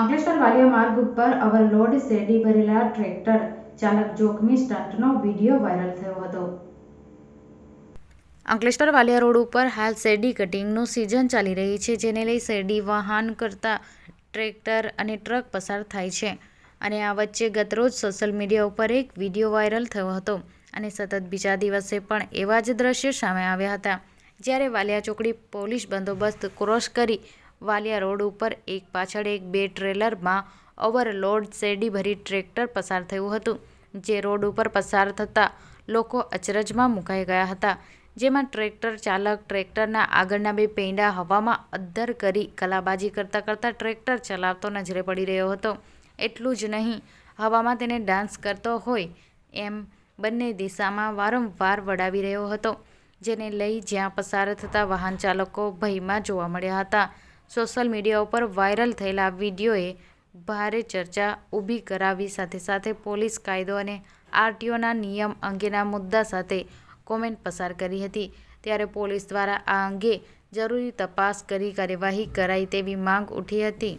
અંકલેશ્વર વાલિયા માર્ગ ઉપર ઓવરલોડ શેરડી ભરેલા ટ્રેક્ટર ચાલક જોખમી સ્ટન્ટનો વીડિયો વાયરલ થયો હતો. અંકલેશ્વર વાલિયા રોડ ઉપર હાલ શેરડી કટિંગનું સિઝન ચાલી રહી છે, જેને લઈ શેરડી વાહન કરતા ટ્રેક્ટર અને ટ્રક પસાર થાય છે. અને આ વચ્ચે ગતરોજ સોશિયલ મીડિયા ઉપર એક વીડિયો વાયરલ થયો હતો અને સતત બીજા દિવસે પણ એવા જ દ્રશ્યો સામે આવ્યા હતા. જ્યારે વાલિયા ચોકડી પોલીસ બંદોબસ્ત ક્રોસ કરી વાલિયા રોડ ઉપર એક પાછળ એક બે ટ્રેલરમાં ઓવરલોડ શેરડી ભરી ટ્રેક્ટર પસાર થયું હતું, જે રોડ ઉપર પસાર થતાં લોકો અચરજમાં મુકાઈ ગયા હતા, જેમાં ટ્રેક્ટર ચાલક ટ્રેક્ટરના આગળના બે પેંડા હવામાં અદ્ધર કરી કલાબાજી કરતાં કરતાં ટ્રેક્ટર ચલાવતો નજરે પડી રહ્યો હતો. એટલું જ નહીં, હવામાં તેને ડાન્સ કરતો હોય એમ બંને દિશામાં વારંવાર વડાવી રહ્યો હતો, જેને લઈ જ્યાં પસાર થતા વાહન ચાલકો ભયમાં જોવા મળ્યા હતા. સોશિયલ મીડિયા ઉપર વાયરલ થયેલા વિડીયોએ ભારે ચર્ચા ઊભી કરાવી. સાથે સાથે પોલીસ કાયદો અને આરટીઓના નિયમ અંગેના મુદ્દા સાથે કોમેન્ટ પસાર કરી હતી. ત્યારે પોલીસ દ્વારા આ અંગે જરૂરી તપાસ કરી કાર્યવાહી કરાય તેવી માંગ ઉઠી હતી.